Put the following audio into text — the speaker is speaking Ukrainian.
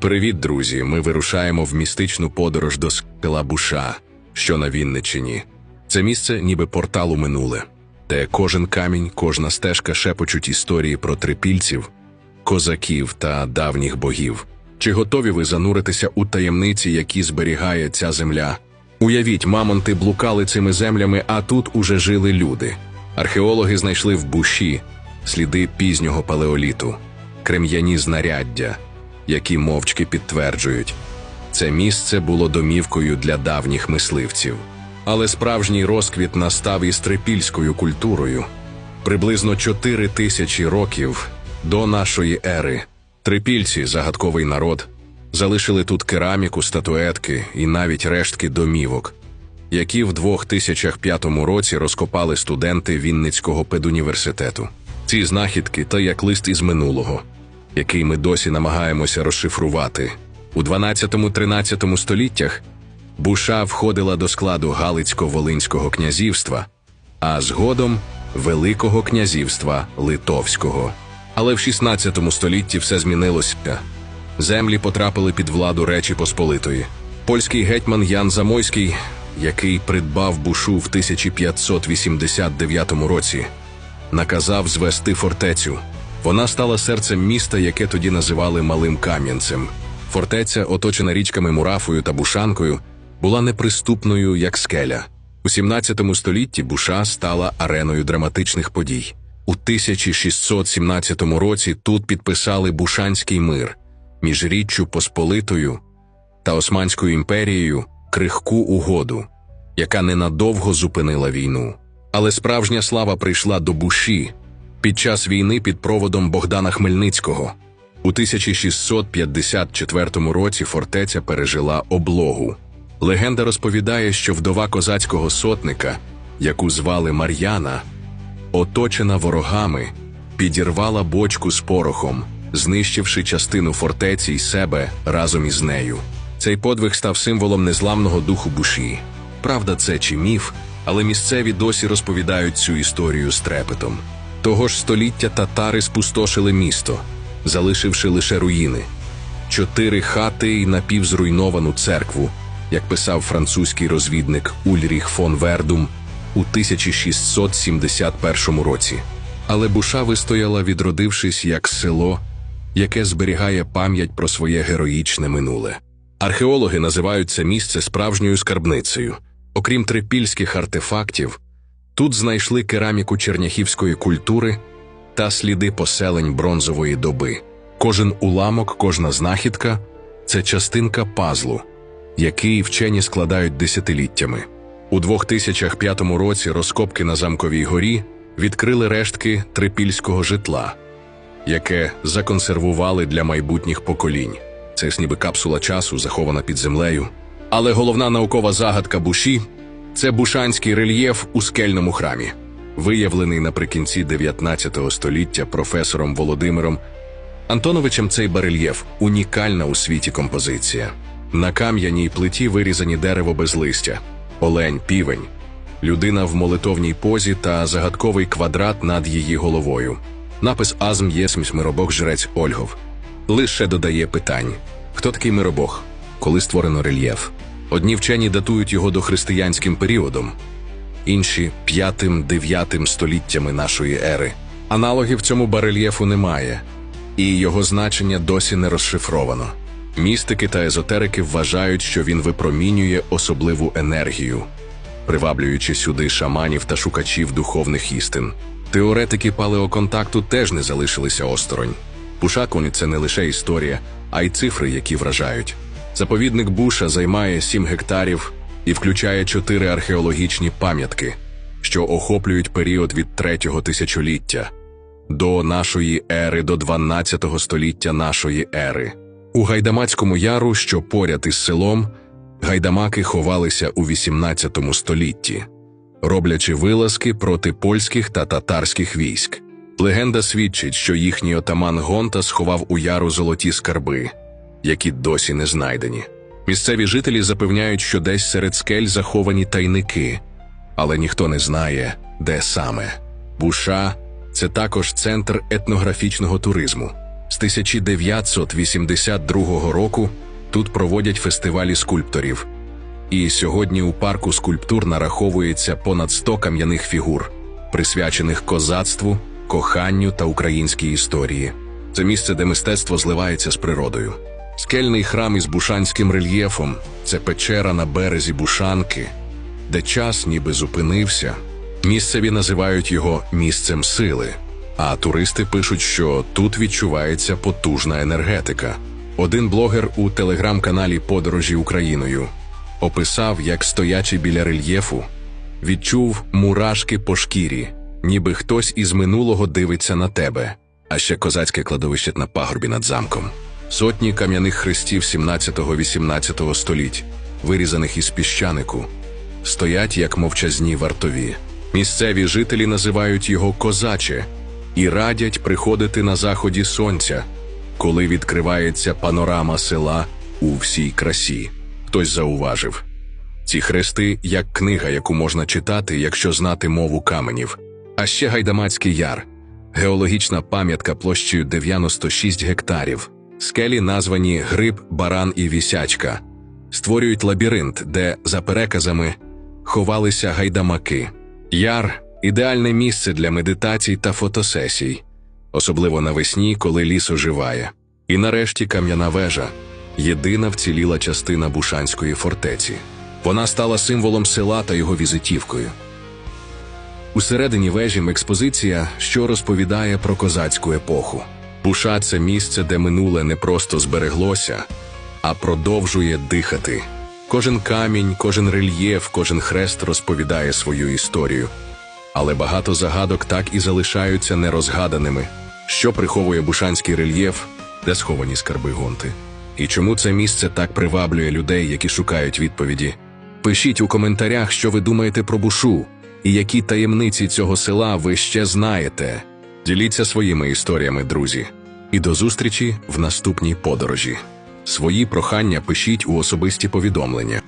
Привіт, друзі! Ми вирушаємо в містичну подорож до села Буша, що на Вінниччині. Це місце ніби портал у минуле, де кожен камінь, кожна стежка шепочуть історії про трипільців, козаків та давніх богів. Чи готові ви зануритися у таємниці, які зберігає ця земля? Уявіть, мамонти блукали цими землями, а тут уже жили люди. Археологи знайшли в буші сліди пізнього палеоліту, крем'яні знаряддя, які мовчки підтверджують, це місце було домівкою для давніх мисливців. Але справжній розквіт настав із трипільською культурою. Приблизно 4 тисячі років до нашої ери трипільці, загадковий народ, залишили тут кераміку, статуетки і навіть рештки домівок, які в 2005 році розкопали студенти Вінницького педуніверситету. Ці знахідки та як лист із минулого, який ми досі намагаємося розшифрувати. У 12-13 століттях Буша входила до складу Галицько-Волинського князівства, а згодом Великого князівства Литовського. Але в 16 столітті все змінилося. Землі потрапили під владу Речі Посполитої. Польський гетьман Ян Замойський, який придбав бушу в 1589 році, наказав звести фортецю. Вона стала серцем міста, яке тоді називали Малим Кам'янцем. Фортеця, оточена річками Мурафою та Бушанкою, була неприступною як скеля. У 17 столітті Буша стала ареною драматичних подій. У 1617 році тут підписали Бушанський мир між Річчю Посполитою та Османською імперією крихку угоду, яка ненадовго зупинила війну. Але справжня слава прийшла до Буші під час війни під проводом Богдана Хмельницького. У 1654 році фортеця пережила облогу. Легенда розповідає, що вдова козацького сотника, яку звали Мар'яна, оточена ворогами, підірвала бочку з порохом, знищивши частину фортеці й себе разом із нею. Цей подвиг став символом незламного духу буші. Правда, це чи міф, але місцеві досі розповідають цю історію з трепетом. Того ж століття татари спустошили місто, залишивши лише руїни, чотири хати й напівзруйновану церкву, як писав французький розвідник Ульріх фон Вердум у 1671 році. Але Буша вистояла, відродившись як село, яке зберігає пам'ять про своє героїчне минуле. Археологи називають це місце справжньою скарбницею. Окрім трипільських артефактів, тут знайшли кераміку черняхівської культури та сліди поселень бронзової доби. Кожен уламок, кожна знахідка це частинка пазлу, який вчені складають десятиліттями. У 2005 році розкопки на Замковій горі відкрили рештки трипільського житла, яке законсервували для майбутніх поколінь. Це ж ніби капсула часу, захована під землею. Але головна наукова загадка буші це бушанський рельєф у скельному храмі, виявлений наприкінці 19 століття професором Володимиром Антоновичем. Цей барельєф унікальна у світі композиція. На кам'яній плиті вирізані дерево без листя, олень, півень, людина в молитовній позі та загадковий квадрат над її головою. Напис Азм єсміс миробог жрець Ольгов. Лише додає питань: хто такий миробог, коли створено рельєф? Одні вчені датують його дохристиянським періодом, інші п'ятим-дев'ятим століттями нашої ери. Аналогів цьому барельєфу немає, і його значення досі не розшифровано. Містики та езотерики вважають, що він випромінює особливу енергію, приваблюючи сюди шаманів та шукачів духовних істин. Теоретики палеоконтакту теж не залишилися осторонь. Бушакуні це не лише історія, а й цифри, які вражають. Заповідник Буша займає 7 гектарів і включає чотири археологічні пам'ятки, що охоплюють період від третього тисячоліття до нашої ери до 12 століття нашої ери. У Гайдамацькому яру, що поряд із селом, гайдамаки ховалися у 18 столітті, роблячи вилазки проти польських та татарських військ. Легенда свідчить, що їхній отаман Гонта сховав у яру золоті скарби, які досі не знайдені. Місцеві жителі запевняють, що десь серед скель заховані тайники, але ніхто не знає, де саме. Буша це також центр етнографічного туризму. З 1982 року тут проводять фестивалі скульпторів. І сьогодні у парку скульптур нараховується понад 100 кам'яних фігур, присвячених козацтву, коханню та українській історії. Це місце, де мистецтво зливається з природою. Скельний храм із бушанським рельєфом це печера на березі Бушанки, де час ніби зупинився. Місцеві називають його місцем сили, а туристи пишуть, що тут відчувається потужна енергетика. Один блогер у телеграм-каналі Подорожі Україною описав, як стоячи біля рельєфу, відчув мурашки по шкірі, ніби хтось із минулого дивиться на тебе, а ще козацьке кладовище на пагорбі над замком. Сотні кам'яних хрестів 17-18 століть, вирізаних із піщанику, стоять як мовчазні вартові. Місцеві жителі називають його козаче і радять приходити на заході сонця, коли відкривається панорама села у всій красі. Хтось зауважив. Ці хрести як книга, яку можна читати, якщо знати мову каменів. А ще Гайдамацький яр, геологічна пам'ятка площею 96 гектарів. Скелі названі Гриб, Баран і Вісячка, створюють лабіринт, де, за переказами, ховалися гайдамаки. Яр ідеальне місце для медитацій та фотосесій, особливо навесні, коли ліс оживає. І нарешті кам'яна вежа єдина вціліла частина Бушанської фортеці. Вона стала символом села та його візитівкою. Усередині вежі експозиція, що розповідає про козацьку епоху. Буша це місце, де минуле не просто збереглося, а продовжує дихати. Кожен камінь, кожен рельєф, кожен хрест розповідає свою історію. Але багато загадок так і залишаються нерозгаданими. Що приховує бушанський рельєф, де сховані скарби гонти? І чому це місце так приваблює людей, які шукають відповіді? Пишіть у коментарях, що ви думаєте про бушу, і які таємниці цього села ви ще знаєте. Діліться своїми історіями, друзі. І до зустрічі в наступній подорожі. Свої прохання пишіть у особисті повідомлення.